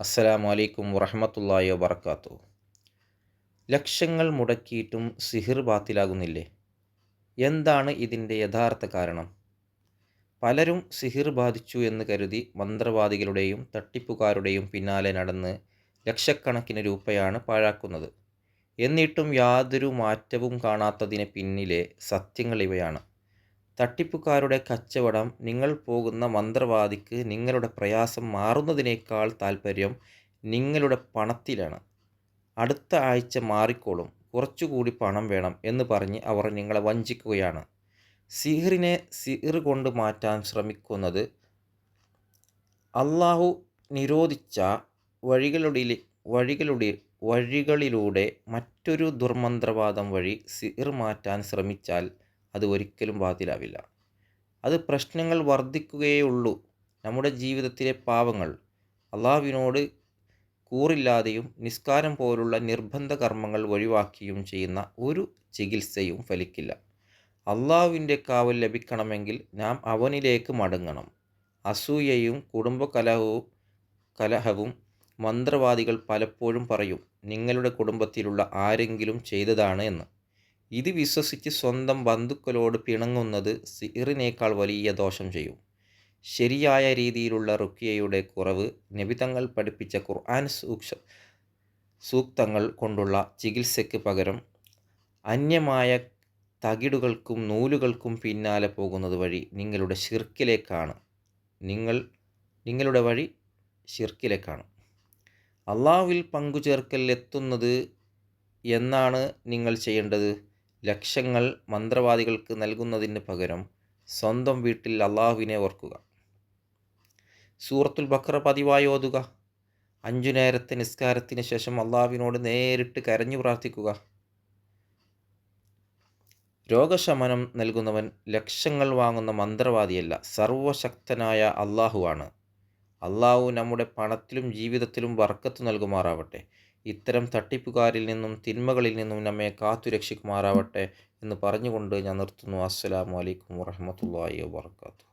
അസ്സലാമു അലൈക്കും വറഹമത്തല്ലാഹി വബർക്കാത്തു ലക്ഷങ്ങൾ മുടക്കിയിട്ടും സിഹിർ ബാത്തിലാകുന്നില്ലേ? എന്താണ് ഇതിന്റെ യഥാർത്ഥ കാരണം? പലരും സിഹിർ ബാധിച്ചു എന്ന് കരുതി മന്ത്രവാദികളുടെയും തട്ടിപ്പുകാരുടെയും പിന്നാലെ നടന്ന് ലക്ഷക്കണക്കിന് രൂപയാണ് പാഴാക്കുന്നത്. എന്നിട്ടും യാതൊരു മാറ്റവും കാണാത്തതിന് പിന്നിലെ സത്യങ്ങൾ ഇവയാണ്. തട്ടിപ്പുകാരുടെ കച്ചവടം നിങ്ങൾ പോകുന്ന മന്ത്രവാദിക്ക് നിങ്ങളുടെ പ്രയാസം മാറുന്നതിനേക്കാൾ താൽപ്പര്യം നിങ്ങളുടെ പണത്തിലാണ്. അടുത്ത ആഴ്ച മാറിക്കോളും. കുറച്ചുകൂടി പണം വേണം എന്ന് പറഞ്ഞ് അവർ നിങ്ങളെ വഞ്ചിക്കുകയാണ്. സിഹിറിനെ സിഹിർ കൊണ്ട് മാറ്റാൻ ശ്രമിക്കുന്നത് അള്ളാഹു നിരോധിച്ച വഴികളുടെ വഴികളുടെ വഴികളിലൂടെ മറ്റൊരു ദുർമന്ത്രവാദം വഴി സിഹിർ മാറ്റാൻ ശ്രമിച്ചാൽ അത് ഒരിക്കലും ബാത്തിലാവില്ല. അത് പ്രശ്നങ്ങൾ വർദ്ധിക്കുകയേ ഉള്ളൂ നമ്മുടെ ജീവിതത്തിലെ പാവങ്ങൾ അള്ളാഹുവിനോട് കൂറില്ലാതെയും നിസ്കാരം പോലുള്ള നിർബന്ധ കർമ്മങ്ങൾ ഒഴിവാക്കിയും ചെയ്യുന്ന ഒരു ചികിത്സയും ഫലിക്കില്ല. അള്ളാഹുവിന്റെ കാവൽ ലഭിക്കണമെങ്കിൽ നാം അവനിലേക്ക് മടങ്ങണം. അസൂയയും കുടുംബകലഹവും കലഹവും മന്ത്രവാദികൾ പലപ്പോഴും പറയും നിങ്ങളുടെ കുടുംബത്തിലുള്ള ആരെങ്കിലും ചെയ്തതാണ് എന്ന്. ഇത് വിശ്വസിച്ച് സ്വന്തം ബന്ധുക്കളോട് പിണങ്ങുന്നത് സിറിനേക്കാൾ വലിയ ദോഷം ചെയ്യും. ശരിയായ രീതിയിലുള്ള റുക്കിയയുടെ കുറവ് നബിതങ്ങൾ പഠിപ്പിച്ച ഖുർആൻ സൂക്ഷ സൂക്തങ്ങൾ കൊണ്ടുള്ള ചികിത്സയ്ക്ക് പകരം അന്യമായ തകിടുകൾക്കും നൂലുകൾക്കും പിന്നാലെ പോകുന്നത് വഴി നിങ്ങളുടെ ഷിർക്കിലേക്കാണ് നിങ്ങൾ നിങ്ങളുടെ വഴി ഷിർക്കിലേക്കാണ് അള്ളാഹുവിൽ പങ്കുചേർക്കൽ എത്തുന്നത് എന്നാണ് നിങ്ങൾ ചെയ്യേണ്ടത്? ലക്ഷങ്ങൾ മന്ത്രവാദികൾക്ക് നൽകുന്നതിന് പകരം സ്വന്തം വീട്ടിൽ അള്ളാഹുവിനെ ഓർക്കുക. സൂറത്തുൽ ബക്ര പതിവായി ഓതുക. അഞ്ചു നേരത്തെ നിസ്കാരത്തിന് ശേഷം അള്ളാഹുവിനോട് നേരിട്ട് കരഞ്ഞു പ്രാർത്ഥിക്കുക. രോഗശമനം നൽകുന്നവൻ ലക്ഷങ്ങൾ വാങ്ങുന്ന മന്ത്രവാദിയല്ല സർവശക്തനായ അള്ളാഹുവാണ്. അള്ളാഹു നമ്മുടെ പണത്തിലും ജീവിതത്തിലും വർക്കത്ത് നൽകുമാറാവട്ടെ. ഇത്തരം തട്ടിപ്പുകാരിൽ നിന്നും തിന്മകളിൽ നിന്നും നമ്മെ കാത്തുരക്ഷിക്കുമാറാവട്ടെ എന്ന് പറഞ്ഞുകൊണ്ട് ഞാൻ നിർത്തുന്നു. അസ്സലാമു അലൈക്കും വറഹമത്തല്ലാഹി വാബർക്കാത്തു